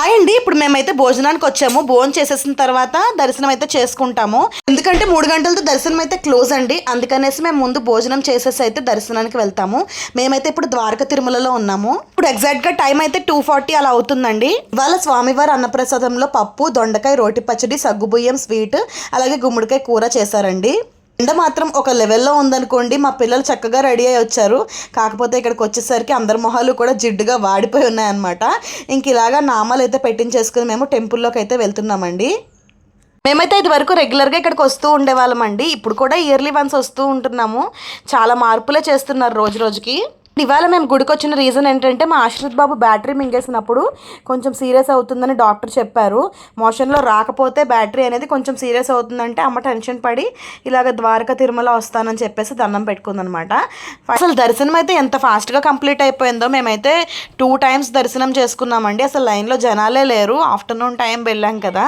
Hi అండి ఇప్పుడు మేమైతే భోజనానికి వచ్చాము. భోజనం చేసేసిన తర్వాత దర్శనం అయితే చేసుకుంటాము. ఎందుకంటే మూడు గంటలతో దర్శనం అయితే క్లోజ్ అండి. అందుకనేసి మేము ముందు భోజనం చేసేసి అయితే దర్శనానికి వెళ్తాము. మేమైతే ఇప్పుడు ద్వారక తిరుమలలో ఉన్నాము. ఇప్పుడు ఎగ్జాక్ట్గా టైం అయితే టూ ఫార్టీ అలా అవుతుందండి. ఇవాళ స్వామివారి అన్నప్రసాదంలో పప్పు దొండకాయ రోటి పచ్చడి సగ్గుబియ్యం స్వీట్ అలాగే గుమ్మడికాయ కూర చేశారండి. ఎండ మాత్రం ఒక లెవెల్లో ఉందనుకోండి మా పిల్లలు చక్కగా రెడీ అయ్యి వచ్చారు. కాకపోతే ఇక్కడికి వచ్చేసరికి అందరి మొహాలు కూడా జిడ్డుగా వాడిపోయి ఉన్నాయన్నమాట. ఇంక ఇలాగా నామాలు అయితే పెట్టించేసుకుని మేము టెంపుల్లోకి అయితే వెళ్తున్నామండి. మేమైతే ఇది వరకు రెగ్యులర్గా ఇక్కడికి వస్తూ ఉండేవాళ్ళమండి. ఇప్పుడు కూడా ఇయర్లీ వన్స్ వస్తూ ఉంటున్నాము. చాలా మార్పులే చేస్తున్నారు రోజు రోజుకి. ఇవాళ మేము గుడికి వచ్చిన రీజన్ ఏంటంటే మా ఆశ్రిత్ బాబు బ్యాటరీ మింగేసినప్పుడు కొంచెం సీరియస్ అవుతుందని డాక్టర్ చెప్పారు. మోషన్లో రాకపోతే బ్యాటరీ అనేది కొంచెం సీరియస్ అవుతుందంటే అమ్మ టెన్షన్ పడి ఇలాగ ద్వారక తిరుమల వస్తానని చెప్పేసి దండం పెట్టుకుందనమాట అసలు దర్శనం అయితే ఎంత ఫాస్ట్గా కంప్లీట్ అయిపోయిందో మేమైతే టూ టైమ్స్ దర్శనం చేసుకున్నామండి. అసలు లైన్లో జనాలే లేరు. ఆఫ్టర్నూన్ టైం వెళ్ళాం కదా.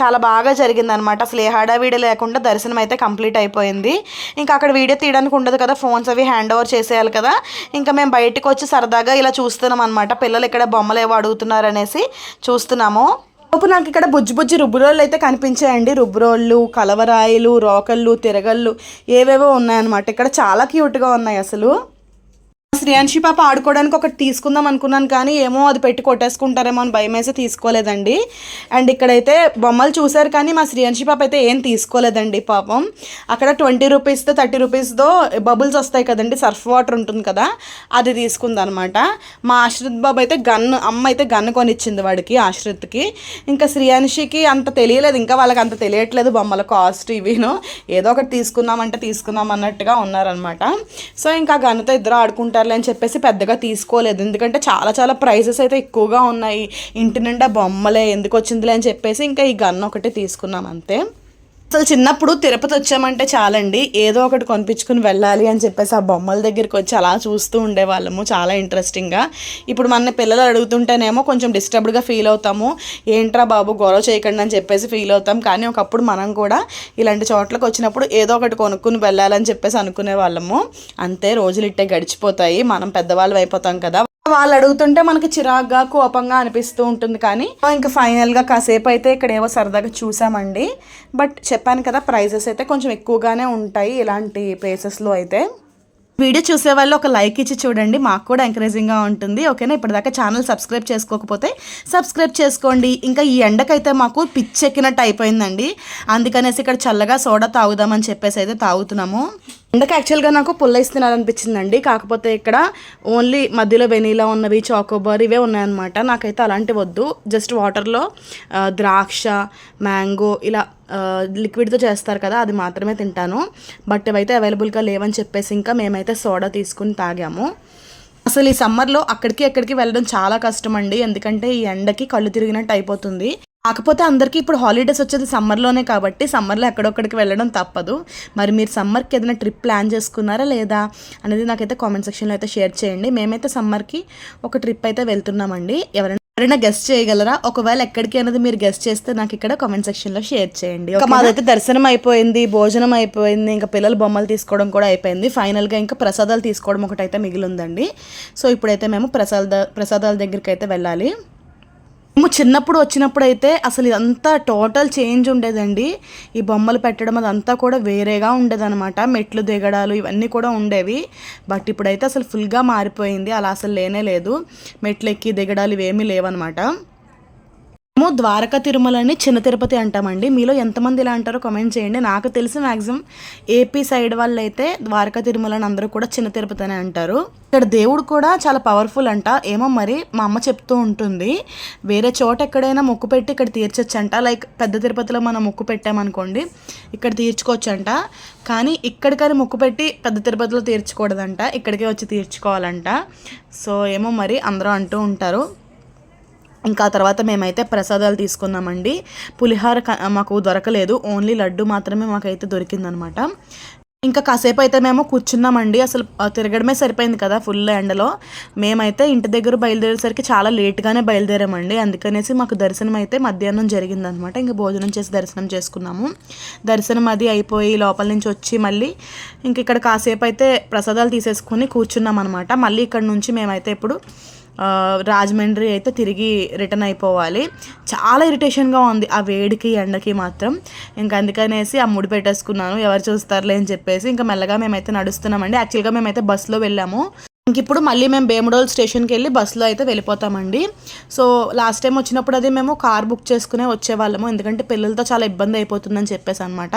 చాలా బాగా జరిగిందనమాట అసలు ఏ హడావిడి లేకుండా దర్శనం అయితే కంప్లీట్ అయిపోయింది. ఇంకా అక్కడ వీడియో తీయడానికి ఉండదు కదా. ఫోన్స్ అవి హ్యాండ్ ఓవర్ చేసేయాలి కదా. ఇంకా మేము బయటకు వచ్చి సరదాగా ఇలా చూస్తున్నాం అనమాట పిల్లలు ఇక్కడ బొమ్మలు ఏవో అడుగుతున్నారు అనేసి చూస్తున్నాము. లోపు నాకు ఇక్కడ బుజ్జి బుజ్జి రుబ్బురోళ్ళు అయితే కనిపించాయండి. రుబ్బురోళ్ళు కలవరాయిలు రోకళ్ళు తిరగళ్ళు ఏవేవో ఉన్నాయన్నమాట. ఇక్కడ చాలా క్యూట్గా ఉన్నాయి అసలు. శ్రేయాన్షి పాప ఆడుకోవడానికి ఒకటి తీసుకుందాం అనుకున్నాను కానీ ఏమో అది పెట్టి కొట్టేసుకుంటారేమో అని భయం వేసి తీసుకోలేదండి. అండ్ ఇక్కడైతే బొమ్మలు చూశారు కానీ మా శ్రేయాన్షి పాప అయితే ఏం తీసుకోలేదండి పాపం. అక్కడ ట్వంటీ రూపీస్తో థర్టీ రూపీస్తో బబుల్స్ వస్తాయి కదండి సర్ఫ్ వాటర్ ఉంటుంది కదా అది తీసుకుందనమాట. మా ఆశ్రిత్ బాబు అయితే గన్ అమ్మ అయితే గన్ కొనిచ్చింది వాడికి ఆశ్రిత్కి. ఇంకా శ్రేయాన్షికి అంత తెలియలేదు ఇంకా వాళ్ళకి అంత తెలియట్లేదు బొమ్మల కాస్ట్ ఇవిను. ఏదో ఒకటి తీసుకుందామంటే తీసుకుందాం అన్నట్టుగా ఉన్నారనమాట. సో ఇంకా గన్తో ఇద్దరు ఆడుకుంటారు. ఆడుకుంటారులే అని చెప్పేసి పెద్దగా తీసుకోలేదు. ఎందుకంటే చాలా చాలా ప్రైజెస్ అయితే ఎక్కువగా ఉన్నాయి. ఇంటి నిండా బొమ్మలే ఎందుకు వచ్చిందిలే అని చెప్పేసి ఇంకా ఈ గన్ ఒకటి తీసుకున్నాం అంతే. అసలు చిన్నప్పుడు తిరుపతి వచ్చామంటే చాలండి. ఏదో ఒకటి కొనిపించుకుని వెళ్ళాలి అని చెప్పేసి ఆ బొమ్మల దగ్గరికి వచ్చి అలా చూస్తూ ఉండేవాళ్ళము. చాలా ఇంట్రెస్టింగ్గా ఇప్పుడు మన పిల్లలు అడుగుతుంటేనేమో కొంచెం డిస్టర్బ్డ్గా ఫీల్ అవుతాము. ఏంట్రా బాబు గొడవ చేయకండి అని చెప్పేసి ఫీల్ అవుతాం. కానీ ఒకప్పుడు మనం కూడా ఇలాంటి చోట్లకు వచ్చినప్పుడు ఏదో ఒకటి కొనుక్కుని వెళ్ళాలని చెప్పేసి అనుకునే వాళ్ళము అంతే రోజులు ఇట్టే గడిచిపోతాయి. మనం పెద్దవాళ్ళు అయిపోతాం కదా. వాళ్ళు అడుగుతుంటే మనకి చిరాగ్గా కోపంగా అనిపిస్తూ ఉంటుంది కానీ ఇంకా ఫైనల్గా కాసేపు అయితే ఇక్కడ ఏవో సరదాగా చూసామండి. బట్ చెప్పాను కదా ప్రైజెస్ అయితే కొంచెం ఎక్కువగానే ఉంటాయి ఇలాంటి ప్లేసెస్లో అయితే. వీడియో చూసే వాళ్ళు ఒక లైక్ ఇచ్చి చూడండి మాకు కూడా ఎంకరేజింగ్గా ఉంటుంది ఓకేనా? ఇప్పటిదాకా ఛానల్ సబ్స్క్రైబ్ చేసుకోకపోతే సబ్స్క్రైబ్ చేసుకోండి. ఇంకా ఈ ఎండకైతే మాకు పిచ్చెక్కినట్టు అయిపోయిందండి. అందుకనేసి ఇక్కడ చల్లగా సోడా తాగుదామని చెప్పేసి అయితే తాగుతున్నాము. ఇందాక యాక్చువల్గా నాకు పుల్ల ఇస్తున్నారనిపించిందండి. కాకపోతే ఇక్కడ ఓన్లీ మధ్యలో వెనీలా ఉన్నవి చాకోబార్ ఇవే ఉన్నాయన్నమాట. నాకైతే అలాంటివి వద్దు. జస్ట్ వాటర్లో ద్రాక్ష మ్యాంగో ఇలా లిక్విడ్తో చేస్తారు కదా అది మాత్రమే తింటాను. బట్ ఇవైతే అవైలబుల్గా లేవని చెప్పేసి ఇంకా మేమైతే సోడా తీసుకుని తాగాము. అసలు ఈ సమ్మర్లో అక్కడికి ఎక్కడికి వెళ్ళడం చాలా కష్టం అండి ఎందుకంటే ఈ ఎండకి కళ్ళు తిరిగినట్టు అయిపోతుంది. కాకపోతే అందరికీ ఇప్పుడు హాలిడేస్ వచ్చేది సమ్మర్లోనే కాబట్టి సమ్మర్లో ఎక్కడొక్కడికి వెళ్ళడం తప్పదు. మరి మీరు సమ్మర్కి ఏదైనా ట్రిప్ ప్లాన్ చేసుకున్నారా లేదా అనేది నాకైతే కామెంట్ సెక్షన్లో అయితే షేర్ చేయండి. మేమైతే సమ్మర్కి ఒక ట్రిప్ అయితే వెళ్తున్నామండి. ఎవరైనా ఎవరైనా గెస్ట్ చేయగలరా? ఒకవేళ ఎక్కడికి అనేది మీరు గెస్ట్ చేస్తే నాకు ఇక్కడ కామెంట్ సెక్షన్లో షేర్ చేయండి. ఇంకా మాదైతే దర్శనం అయిపోయింది భోజనం అయిపోయింది ఇంకా పిల్లలు బొమ్మలు తీసుకోవడం కూడా అయిపోయింది. ఫైనల్గా ఇంకా ప్రసాదాలు తీసుకోవడం ఒకటి అయితే మిగిలి ఉందండి సో ఇప్పుడైతే మేము ప్రసాద ప్రసాదాల దగ్గరికి అయితే వెళ్ళాలి. మేము చిన్నప్పుడు వచ్చినప్పుడు అయితే అసలు ఇదంతా టోటల్ చేంజ్ ఉండేదండి. ఈ బొమ్మలు పెట్టడం అదంతా కూడా వేరేగా ఉండేదన్నమాట. మెట్లు దిగడాలు ఇవన్నీ కూడా ఉండేవి. బట్ ఇప్పుడైతే అసలు ఫుల్గా మారిపోయింది. అలా అసలు లేనే లేదు. మెట్లు ఎక్కి దిగడాలు ఇవేమీ లేవన్నమాట. మేము ద్వారకా తిరుమలని చిన్న తిరుపతి అంటామండి. మీలో ఎంతమంది ఇలా అంటారో కామెంట్ చేయండి. నాకు తెలిసి మ్యాక్సిమం ఏపీ సైడ్ వాళ్ళు అయితే ద్వారకా తిరుమలని అందరూ కూడా చిన్న తిరుపతి అని అంటారు. ఇక్కడ దేవుడు కూడా చాలా పవర్ఫుల్ అంట. ఏమో మరి మా అమ్మ చెప్తూ ఉంటుంది. వేరే చోట ఎక్కడైనా మొక్కు పెట్టి ఇక్కడ తీర్చొచ్చంట. లైక్ పెద్ద తిరుపతిలో మనం మొక్కు పెట్టామనుకోండి ఇక్కడ తీర్చుకోవచ్చంట. కానీ ఇక్కడికని మొక్కు పెట్టి పెద్ద తిరుపతిలో తీర్చకూడదంట. ఇక్కడికే వచ్చి తీర్చుకోవాలంట. సో ఏమో మరి అందరూ అంటూ ఉంటారు. ఇంకా తర్వాత మేమైతే ప్రసాదాలు తీసుకున్నామండి. పులిహార మాకు దొరకలేదు. ఓన్లీ లడ్డు మాత్రమే మాకైతే దొరికిందనమాట. ఇంకా కాసేపు అయితే మేము కూర్చున్నామండి. అసలు తిరగడమే సరిపోయింది కదా ఫుల్ ఎండలో. మేమైతే ఇంటి దగ్గర బయలుదేరేసరికి చాలా లేట్గానే బయలుదేరామండి. అందుకనేసి మాకు దర్శనం అయితే మధ్యాహ్నం జరిగిందనమాట. ఇంకా భోజనం చేసి దర్శనం చేసుకున్నాము. దర్శనం అది అయిపోయి లోపల నుంచి వచ్చి మళ్ళీ ఇంక ఇక్కడ కాసేపు అయితే ప్రసాదాలు తీసేసుకుని కూర్చున్నాం అనమాట మళ్ళీ ఇక్కడ నుంచి మేమైతే ఇప్పుడు రాజమండ్రి అయితే తిరిగి రిటర్న్ అయిపోవాలి. చాలా ఇరిటేషన్గా ఉంది ఆ వేడికి ఎండకి మాత్రం. ఇంకా అందుకనేసి ఆ ముడి పెట్టేసుకున్నాను. ఎవరు చూస్తారులే అని చెప్పేసి ఇంకా మెల్లగా మేమైతే నడుస్తున్నామండి. యాక్చువల్గా మేమైతే బస్సులో వెళ్ళాము. ఇంక ఇప్పుడు మళ్ళీ మేము భీమడోల్ స్టేషన్కి వెళ్ళి బస్సులో అయితే వెళ్ళిపోతామండి. సో లాస్ట్ టైం వచ్చినప్పుడు అది మేము కార్ బుక్ చేసుకునే వచ్చేవాళ్ళము. ఎందుకంటే పిల్లలతో చాలా ఇబ్బంది అయిపోతుందని చెప్పేసి అనమాట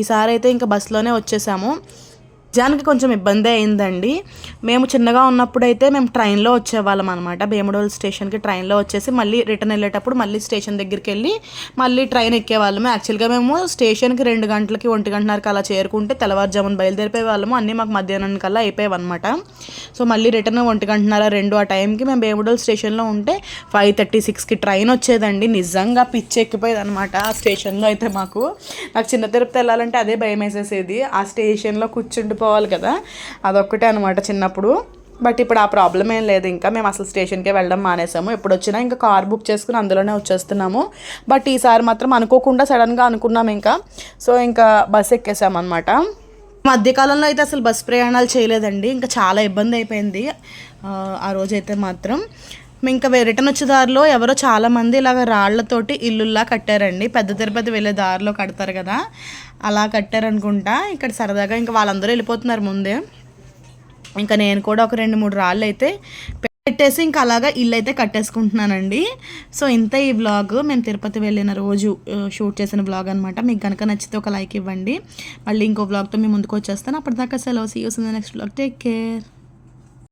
ఈసారి అయితే ఇంకా బస్సులోనే వచ్చేసాము. నిజానికి కొంచెం ఇబ్బంది అయిందండి. మేము చిన్నగా ఉన్నప్పుడైతే మేము ట్రైన్లో వచ్చేవాళ్ళం అనమాట భీమడోల్ స్టేషన్కి ట్రైన్లో వచ్చేసి మళ్ళీ రిటర్న్ వెళ్ళేటప్పుడు మళ్ళీ స్టేషన్ దగ్గరికి వెళ్ళి మళ్ళీ ట్రైన్ ఎక్కేవాళ్ళము. యాక్చువల్గా మేము స్టేషన్కి రెండు గంటలకి ఒంటి గంటన్నరకి అలా చేరుకుంటే తెల్లవారుజామున బయలుదేరిపోయే వాళ్ళము అన్నీ మాకు మధ్యాహ్నం కల్లా అయిపోయావు అనమాట సో మళ్ళీ రిటర్న్ ఒంటి గంటన్నర రెండు ఆ టైంకి మేము భీమడోల్ స్టేషన్లో ఉంటే ఫైవ్ థర్టీ సిక్స్కి ట్రైన్ వచ్చేదండి. నిజంగా పిచ్చి ఎక్కిపోయేది అనమాట ఆ స్టేషన్లో అయితే మాకు. నాకు చిన్న తిరుపతి వెళ్ళాలంటే అదే భయం వేసేసేది ఆ స్టేషన్లో వెళ్ళిపోవాలి కదా. అదొక్కటే అనమాట చిన్నప్పుడు. బట్ ఇప్పుడు ఆ ప్రాబ్లం ఏం లేదు. ఇంకా మేము అసలు స్టేషన్కే వెళ్ళడం మానేసాము. ఎప్పుడు వచ్చినా ఇంకా కార్ బుక్ చేసుకుని అందులోనే వచ్చేస్తున్నాము. బట్ ఈసారి మాత్రం అనుకోకుండా సడన్గా అనుకున్నాం ఇంకా. సో ఇంకా బస్ ఎక్కేసామన్నమాట మధ్యకాలంలో అయితే అసలు బస్ ప్రయాణాలు చేయలేదండి. ఇంకా చాలా ఇబ్బంది అయిపోయింది. ఆ, రోజైతే మాత్రం. మేము ఇంకా రిటర్న్ వచ్చే దారిలో ఎవరో చాలా మంది ఇలాగ రాళ్ళతోటి ఇల్లుల్లా కట్టారండి. పెద్ద తిరుపతి వెళ్ళే దారిలో కడతారు కదా. అలా కట్టారనుకుంటా. ఇక్కడ సరదాగా ఇంకా వాళ్ళందరూ వెళ్ళిపోతున్నారు ముందే. ఇంకా నేను కూడా ఒక రెండు మూడు రాళ్ళు అయితే పెట్టేసి ఇంకా అలాగా ఇల్లు అయితే కట్టేసుకుంటున్నానండి. సో ఇంత ఈ బ్లాగ్ మేము తిరుపతి వెళ్ళిన రోజు షూట్ చేసిన బ్లాగ్ అనమాట మీకు కనుక నచ్చితే ఒక లైక్ ఇవ్వండి. మళ్ళీ ఇంకో బ్లాగ్తో మేము ముందుకు వచ్చేస్తాను. అప్పటిదాకా సెలవు. See you next blog take care